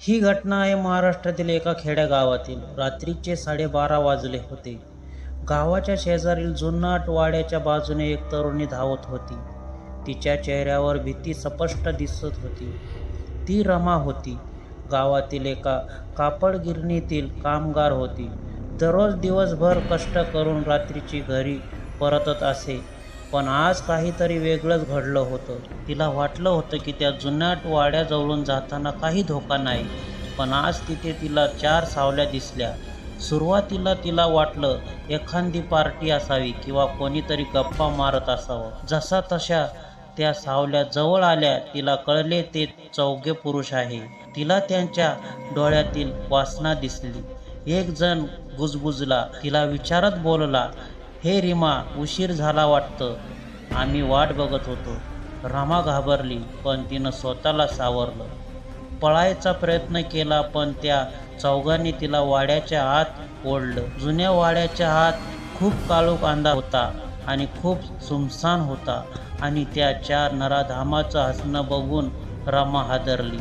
ही घटना आहे महाराष्ट्रातील एका खेड्यागावातील रात्रीचे साडेबारा वाजले होते. गावाच्या शेजारील जुन्नाट वाड्याच्या बाजूने एक तरुणी धावत होती. तिच्या चेहऱ्यावर भीती स्पष्ट दिसत होती. ती रमा होती. गावातील एका कापड गिरणीतील कामगार होती. दररोज दिवसभर कष्ट करून रात्रीची घरी परतत असे. पण आज काहीतरी वेगळंच घडलं होतं. तिला वाटलं होतं की त्या जुन्या वाड्याजवळून जाताना काही धोका नाही पण आज तिथे तिला चार सावल्या दिसल्या. सुरुवातीला तिला वाटलं एखादी पार्टी असावी किंवा कोणीतरी गप्पा मारत असावं. जसा तशा त्या सावल्या जवळ आल्या तिला कळले ते चौघे पुरुष आहे. तिला त्यांच्या डोळ्यातील वासना दिसली. एक जण गुजबुजला तिला विचारत बोलला हे रिमा उशीर झाला वाटतं. आम्ही वाट बघत होतो. रमा घाबरली पण तिनं स्वतःला सावरलं. पळायचा प्रयत्न केला पण त्या चौघांनी तिला वाड्याच्या आत ओढलं. जुन्या वाड्याच्या आत खूप काळोख अंधार होता आणि खूप सुमसान होता आणि त्या चार नराधामाचं हसणं बघून रमा हादरली.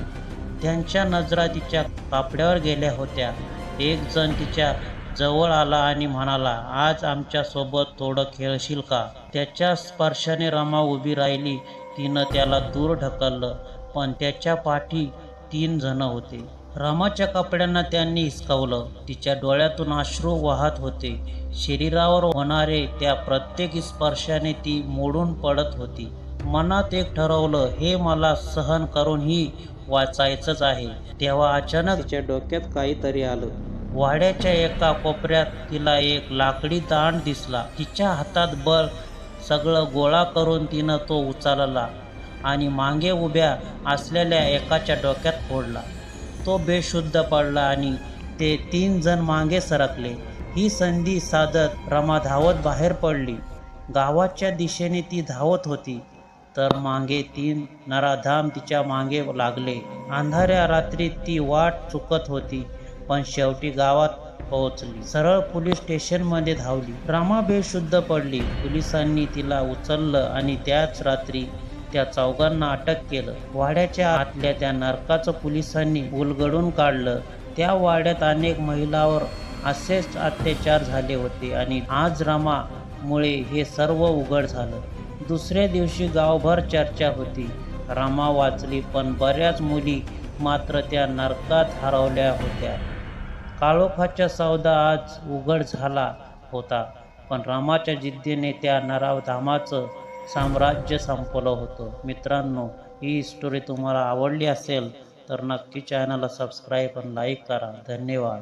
त्यांच्या नजरा तिच्या कापड्यावर गेल्या होत्या. एक जण तिच्या जवळ आला आणि म्हणाला आज आमच्यासोबत थोडं खेळशील का? त्याच्या स्पर्शाने रमा उभी राहिली. तिनं त्याला दूर ढकललं पण त्याच्या पाठी तीन जण होते. रमाच्या कपड्यांना त्यांनी हिसकावलं. तिच्या डोळ्यातून अश्रू वाहत होते. शरीरावर होणारे त्या प्रत्येक स्पर्शाने ती मोडून पडत होती. मनात एक ठरवलं हे मला सहन करूनही वाचायचंच आहे. तेव्हा अचानक तिच्या डोक्यात काहीतरी आलं. वाड्याच्या एका कोपऱ्यात तिला एक लाकडी दांड दिसला. तिच्या हातात बल सगळं गोळा करून तिनं तो उचलला आणि मागे उभ्या असलेल्या एकाच्या डोक्यात फोडला. तो बेशुद्ध पडला आणि ते तीन जण मागे सरकले. ही संधी साधत रमा धावत बाहेर पडली. गावाच्या दिशेने ती धावत होती. तर मागे तीन नराधाम तिच्यामागे लागले. अंधाऱ्या रात्री ती वाट चुकत होती. पण शेवटी गावात पोहोचली. सरळ पोलीस स्टेशनमध्ये धावली. रामा बेशुद्ध पडली. पोलिसांनी तिला उचललं आणि त्याच रात्री त्या चौघांना अटक केलं. वाड्याच्या आतल्या त्या नरकाचं पोलिसांनी उलगडून काढलं. त्या वाड्यात अनेक महिलावर असेच अत्याचार झाले होते आणि आज रामामुळे हे सर्व उघड झालं. दुसऱ्या दिवशी गावभर चर्चा होती. रामा वाचली पण बऱ्याच मुली मात्र त्या नरकात हरवल्या होत्या. काळोखाचा सौदा आज उघड झाला होता पण रामाच्या जिद्दीने त्या नरावधामाचं साम्राज्य संपलं होतं. मित्रांनो ही स्टोरी तुम्हाला आवडली असेल तर नक्की चॅनलला सबस्क्राईब आणि लाईक करा. धन्यवाद.